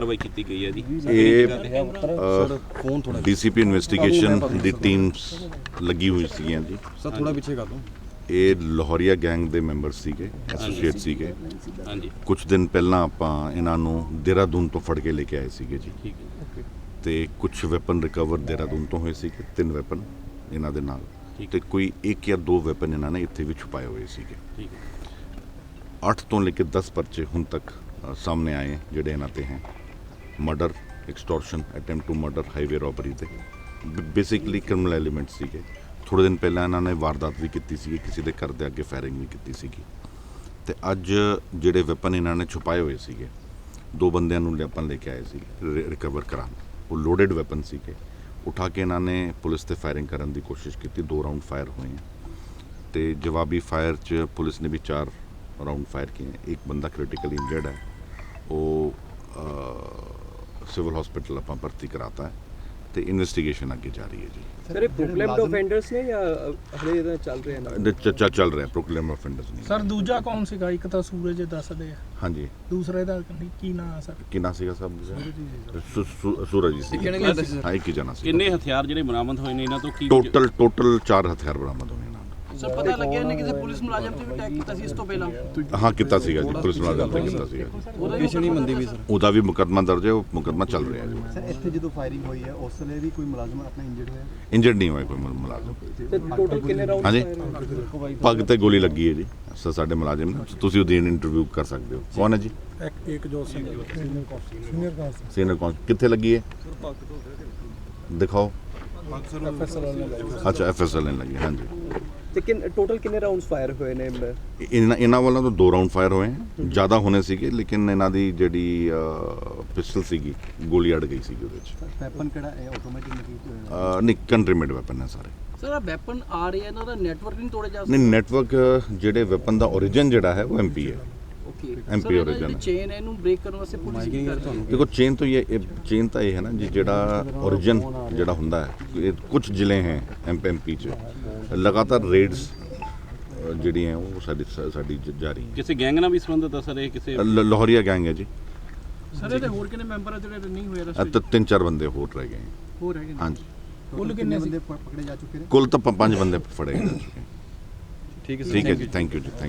ਕਾਰਵਾਈ ਕੀਤੀ ਗਈ ਹੈ ਜੀ। ਇਹ ਫੋਨ ਥੋੜਾ ਡੀਸੀਪੀ ਇਨਵੈਸਟੀਗੇਸ਼ਨ ਦੀ ਟੀਮਸ ਲੱਗੀ ਹੋਈ ਸੀਗੀਆਂ ਜੀ। ਸਰ ਥੋੜਾ ਪਿੱਛੇ ਕਰ ਦੋ ਇਹ ਲਾਹੌਰੀਆ ਗੈਂਗ ਦੇ ਮੈਂਬਰ ਸੀਗੇ ਐਸੋਸੀਏਟ ਸੀਗੇ। ਹਾਂਜੀ। ਕੁਝ ਦਿਨ ਪਹਿਲਾਂ ਆਪਾਂ ਇਹਨਾਂ ਨੂੰ ਦੇਹਰਾਦੂਨ ਤੋਂ ਫੜ ਕੇ ਲੈ ਕੇ ਆਏ ਸੀਗੇ ਜੀ। ਠੀਕ ਹੈ ਤੇ ਕੁਝ ਵੈਪਨ ਰਿਕਵਰ ਦੇਹਰਾਦੂਨ ਤੋਂ ਹੋਏ ਸੀਗੇ ਤਿੰਨ ਵੈਪਨ ਇਹਨਾਂ ਦੇ ਨਾਲ। ਤੇ ਕੋਈ ਇੱਕ ਜਾਂ ਦੋ ਵੈਪਨ ਇਹਨਾਂ ਨੇ ਇੱਥੇ ਵੀ ਛੁਪਾਏ ਹੋਏ ਸੀਗੇ। ਠੀਕ ਹੈ। 8 ਤੋਂ ਲੈ ਕੇ 10 ਪਰਚੇ ਹੁਣ ਤੱਕ ਸਾਹਮਣੇ ਆਏ ਜਿਹੜੇ ਇਹਨਾਂ ਤੇ ਹੈ। Murder extortion attempt to murder highway robbery ਤੇ ਬੇਸਿਕਲੀ ਕ੍ਰਿਮੀਨਲ ਐਲੀਮੈਂਟ ਸੀਗੇ। ਥੋੜੇ ਦਿਨ ਪਹਿਲਾਂ ਇਹਨਾਂ ਨੇ ਵਾਰਦਾਤ ਵੀ ਕੀਤੀ ਸੀ ਕਿਸੇ ਦੇ ਘਰ ਦੇ ਅੱਗੇ ਫਾਇਰਿੰਗ ਵੀ ਕੀਤੀ ਸੀਗੀ। ਤੇ ਅੱਜ ਜਿਹੜੇ ਵੈਪਨ ਇਹਨਾਂ ਨੇ ਛੁਪਾਏ ਹੋਏ ਸੀਗੇ, ਦੋ ਬੰਦਿਆਂ ਨੂੰ ਲੈ- ਲੈ ਕੇ ਆਏ ਸੀ ਰਿਕਵਰ ਕਰਾਉਣ। ਉਹ ਲੋਡਡ ਵੈਪਨ ਸੀਗੇ। ਉਠਾ ਕੇ ਇਹਨਾਂ ਨੇ ਪੁਲਿਸ ਤੇ ਫਾਇਰਿੰਗ ਕਰਨ ਦੀ ਕੋਸ਼ਿਸ਼ ਕੀਤੀ, ਦੋ ਰਾਉਂਡ ਫਾਇਰ ਹੋਏ ਹੈ ਤੇ ਜਵਾਬੀ ਫਾਇਰ ਚ ਪੁਲਿਸ ਨੇ ਵੀ ਚਾਰ ਰਾਉਂਡ ਫਾਇਰ ਕੀਏ ਇੱਕ ਬੰਦਾ ਕ੍ਰਿਟੀਕਲੀ ਇੰਜਰਡ ਹੈ। ਉਹ ਸਿਵਲ ਹਸਪੀਟਲ ਆਪਾਂ ਭਰਤੀ ਕਰਾਤਾ ਤੇ ਇਨਵੈਸਟੀਗੇਸ਼ਨ ਅੱਗੇ ਜਾਰੀ ਹੈ ਜੀ। ਸਰ ਇਹ ਪ੍ਰੋਕਲੇਮਡ ਆਫੈਂਡਰਸ ਨੇ ਜਾਂ ਹਲੇ ਇਹਦਾ ਚੱਲ ਰਿਹਾ ਨਾ? ਇਹਦੇ ਚ- ਚ- ਚੱਲ ਰਿਹਾ ਪ੍ਰੋਕਲੇਮ ਆਫੈਂਡਰਸ ਨਹੀਂ। ਸਰ ਦੂਜਾ ਕੌਣ ਸੀਗਾ? ਇੱਕ ਤਾਂ ਸੂਰਜ ਦੱਸਦੇ ਆ। ਹਾਂਜੀ। ਦੂਸਰੇ ਦਾ ਕੀ ਨਾਮ ਆ ਸਰ? ਕੀ ਨਾਂ ਸੀਗਾ ਸਾਹਿਬ ਸੁ- ਸੂਰਜ ਜੀ ਸੀ। ਹਾਂ ਇੱਕ ਹੀ ਜਣਾ ਸੀ। ਕਿੰਨੇ ਹਥਿਆਰ ਜਿਹੜੇ ਬਰਾਮਦ ਹੋਏ ਨੇ? ਇਹਨਾਂ ਤੋਂ ਕੀ ਟੋਟਲ ਟੋਟਲ 4 ਹਥਿਆਰ ਬਰਾਮਦ ਹੋਏ ਸਰ ਪਤਾ ਲੱਗਿਆ ਨੇ ਕਿਸੇ ਪੁਲਿਸ ਮੁਲਾਜ਼ਮ ਤੇ ਵੀ ਅਟੈਕ ਕੀਤਾ ਸੀ ਇਸ ਤੋਂ ਪਹਿਲਾਂ। ਹਾਂ ਕੀਤਾ ਸੀਗਾ ਜੀ ਪੁਲਿਸ ਮੁਲਾਜ਼ਮ ਤੇ ਕੀਤਾ ਸੀਗਾ। ਹੀ ਮੰਦੀ ਵੀ ਸਰ ਉਹਦਾ ਵੀ ਮੁਕੱਦਮਾ ਦਰਜ ਹੈ ਉਹ ਮੁਕੱਦਮਾ ਚੱਲ ਰਿਹਾ ਜੀ। ਸਰ ਇੱਥੇ ਜਦੋਂ ਫਾਇਰਿੰਗ ਹੋਈ ਹੈ ਉਸ ਵੇਲੇ ਵੀ ਕੋਈ ਮੁਲਾਜ਼ਮ ਆਪਣਾ ਇੰਜਰਡ ਹੋਇਆ? ਇੰਜਰਡ ਨਹੀਂ ਹੋਇਆ ਕੋਈ ਮੁ- ਮੁਲਾਜ਼ਮ। ਤੇ ਟੋਟਲ ਕਿੰਨੇ ਰਾਉਂਡ ਹਾਂਜੀ। ਪੱਗ ਤੇ ਗੋਲੀ ਲੱਗੀ ਹੈ ਜੀ ਸ- ਸਾਡੇ ਮੁਲਾਜ਼ਮ ਨੇ। ਤੁਸੀਂ ਉਹਦੀ ਇੰਟਰਵਿਊ ਕਰ ਸਕਦੇ ਹੋ। ਕੌਣ ਹੈ ਜੀ? ਇੱਕ ਇੱਕ ਜੋ ਸੀ। ਸੀਨੀਅਰ ਕਾਂਸਟੇਬਲ ਸੀਨੀਅਰ ਕੌਣ ਕਿੱਥੇ ਲੱਗੀ ਹੈ? ਦਿਖਾਓ। ਅੱਛਾ ਐਫਐਸਐਲ ਨੇ ਲੱਗੀ ਹਾਂਜੀ। ਤੇ ਕਿੰਨ ਟੋਟਲ ਕਿੰਨੇ ਰਾਉਂਡਸ ਫਾਇਰ ਹੋਏ ਨੇ ਇਹਨਾਂ ਇਹਨਾਂ ਵੱਲੋਂ ਤਾਂ ਦੋ ਰਾਉਂਡ ਫਾਇਰ ਹੋਏ ਹੈ। ਜ਼ਿਆਦਾ ਹੋਣੇ ਸੀਗੇ ਲੇਕਿਨ ਇਹਨਾਂ ਦੀ ਜਿਹੜੀ ਪਿਸਟਲ ਸੀਗੀ ਗੋਲੀ ਅੜ ਗਈ ਸੀਗੀ ਉਹਦੇ ਚ। ਵੈਪਨ ਕਿਹੜਾ ਹੈ? ਆਟੋਮੈਟਿਕ ਨਹੀਂ ਕੰਟਰੀ ਮੇਡ ਵੈਪਨ ਹੈ ਸਾਰੇ। ਸਰ ਆ ਵੈਪਨ ਆ ਰਹੇ ਇਹਨਾਂ ਦਾ ਨੈਟਵਰਕ ਨਹੀਂ ਤੋੜੇ ਜਾ ਨਹੀਂ ਨੈਟਵਰਕ ਜਿਹੜੇ ਵੈਪਨ ਦਾ origin ਜਿਹੜਾ ਹੈ ਉਹ ਐਮਪੀ ਹੈ। ਓਕੇ MP origin ਹੈ। ਚੇਨ ਹੈ ਇਹਨੂੰ ਬ੍ਰੇਕ ਕਰਨ ਵਾਸਤੇ ਪੁਲਿਸ ਕੀ ਕਰ ਰਹੀ ਹੈ ਦੇਖੋ ਚੇਨ ਤੋਂ ਇਹ ਚੇਨ ਤਾਂ ਇਹ ਹੈ ਨਾ ਜੀ ਜਿਹੜਾ origin ਜਿਹੜਾ ਹੁੰਦਾ ਹੈ ਇਹ ਕੁਝ ਜ਼ਿਲ੍ਹੇ ਹੈ ਐਮਪੀ ਚ। ਲਗਾਤਾਰ ਰੇਡਸ ਜਿਹੜੀਆਂ ਉਹ ਸਾਡੀ ਸਾਡੀ ਜ- ਜਾਰੀ ਹੈ। ਕਿਸੇ ਗੈਂਗ ਨਾਲ ਵੀ ਸੰਬੰਧਿਤ ਆ ਸਰ ਇਹ ਕਿਸੇ ਲ- ਲਾਹੌਰੀਆ ਗੈਂਗ ਹੈ ਜੀ। ਸਰ ਇਹਦੇ ਹੋਰ ਕਿੰਨੇ ਮੈਂਬਰ ਆ ਜਿਹੜੇ ਨਹੀਂ ਹੋਏ ਅਹ ਰਸਤੇ ਤ- ਤਿੰਨ ਚਾਰ ਬੰਦੇ ਹੋਰ ਰਹਿ ਗਏ। ਹੈ। ਹੋਰ ਹੈਗੇ ਨੇ। ਹਾਂਜੀ। ਕੁੱਲ ਕਿੰਨੇ ਬੰਦੇ ਪਕੜੇ ਜਾ ਚੁੱਕੇ ਨੇ? ਕੁੱਲ ਤਾਂ ਪ- ਪੰਜ ਬੰਦੇ ਫੜੇ ਚੁੱਕੇ ਠੀਕ ਹੈ ਠੀਕ ਹੈ ਜੀ ਥੈਂਕ ਯੂ ਜੀ ਥੈਂਕ